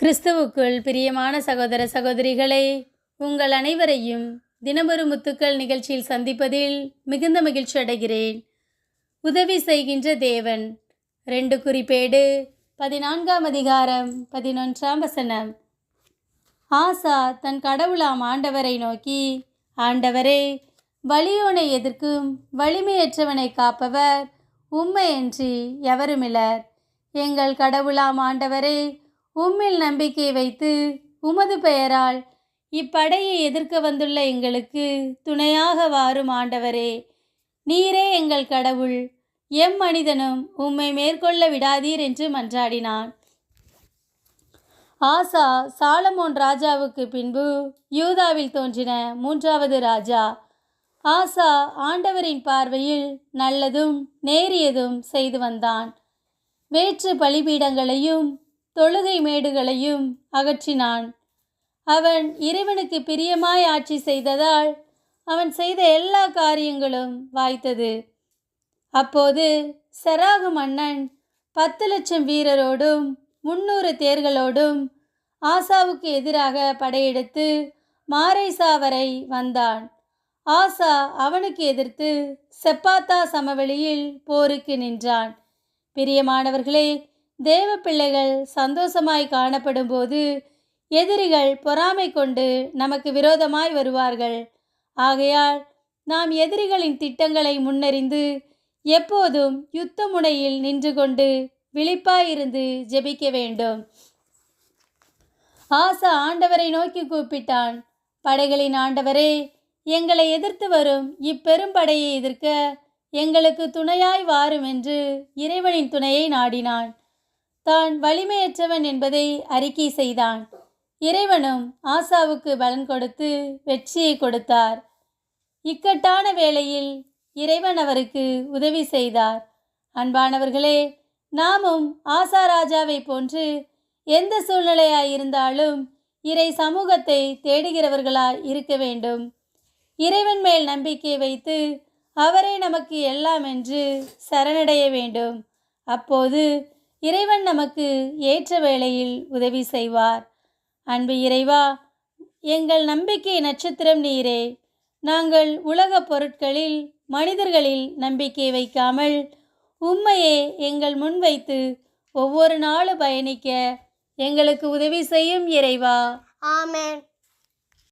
கிறிஸ்துவுக்குள் பிரியமான சகோதர சகோதரிகளே உங்கள் அனைவரையும் தினமொரு முத்துக்கள் நிகழ்ச்சியில் சந்திப்பதில் மிகுந்த மகிழ்ச்சி அடைகிறேன். உதவி செய்கின்ற தேவன் ரெண்டு குறிப்பேடு பதினான்காம் அதிகாரம் பதினொன்றாம் வசனம். ஆசா தன் கடவுளாம் ஆண்டவரை நோக்கி ஆண்டவரே வலியோனை எதிர்க்கும் வலிமையற்றவனை காப்பவர் உம்மையன்றி எவருமிலர்? எங்கள் கடவுளாம் ஆண்டவரே உம்மில் நம்பிக்கை வைத்து உமது பெயரால் இப்படையை எதிர்க்க வந்துள்ள எங்களுக்கு துணையாக வாரும் ஆண்டவரே. நீரே எங்கள் கடவுள். எம் மனிதனும் உம்மை மேற்கொள்ள விடாதீர் என்று மன்றாடினான். ஆசா சாலமோன் ராஜாவுக்கு பின்பு யூதாவில் தோன்றின மூன்றாவது ராஜா. ஆசா ஆண்டவரின் பார்வையில் நல்லதும் நேரியதும் செய்து வந்தான். வேற்று பலிபீடங்களையும் தொழுகை மேடுகளையும் அகற்றினான். அவன் இறைவனுக்கு பிரியமாய் ஆட்சி செய்ததால் அவன் செய்த எல்லா காரியங்களும் வாய்த்தது. அப்போது செராகு மன்னன் பத்து லட்சம் வீரரோடும் முன்னூறு தேர்களோடும் ஆசாவுக்கு எதிராக படையெடுத்து மாரைசா வரை வந்தான். ஆசா அவனுக்கு எதிர்த்து செப்பாத்தா சமவெளியில் போருக்கு நின்றான். பிரியமானவர்களே தேவ பிள்ளைகள் சந்தோஷமாய் காணப்படும்போது எதிரிகள் பொறாமை கொண்டு நமக்கு விரோதமாய் வருவார்கள். ஆகையால் நாம் எதிரிகளின் திட்டங்களை முன்னறிந்து எப்போதும் யுத்த முனையில் நின்று கொண்டு விழிப்பாயிருந்து ஜெபிக்க வேண்டும். ஆசா ஆண்டவரை நோக்கி கூப்பிட்டான். படைகளின் ஆண்டவரே எங்களை எதிர்த்து வரும் இப்பெரும் படையை எதிர்க்க எங்களுக்கு துணையாய் வாரும் என்று இறைவனின் துணையை நாடினான். தான் வலிமையற்றவன் என்பதை அறிக்கை செய்தான். இறைவனும் ஆசாவுக்கு பலன் கொடுத்து வெற்றியை கொடுத்தார். இக்கட்டான வேளையில் இறைவன் அவருக்கு உதவி செய்தார். அன்பானவர்களே நாமும் ஆசா ராஜாவை போன்று எந்த சூழ்நிலையாய் இருந்தாலும் இறை சமூகத்தை தேடுகிறவர்களாய் இருக்க வேண்டும். இறைவன் மேல் நம்பிக்கை வைத்து அவரே நமக்கு எல்லாம் என்று சரணடைய வேண்டும். அப்போது இறைவன் நமக்கு ஏற்ற வேளையில் உதவி செய்வார். அன்பு இறைவா எங்கள் நம்பிக்கை நட்சத்திரம் நீரே. நாங்கள் உலகப் பொருட்களில் மனிதர்களில் நம்பிக்கை வைக்காமல் உண்மையே எங்கள் முன் வைத்து ஒவ்வொரு நாளும் பயணிக்க எங்களுக்கு உதவி செய்யும் இறைவா. ஆமேன்.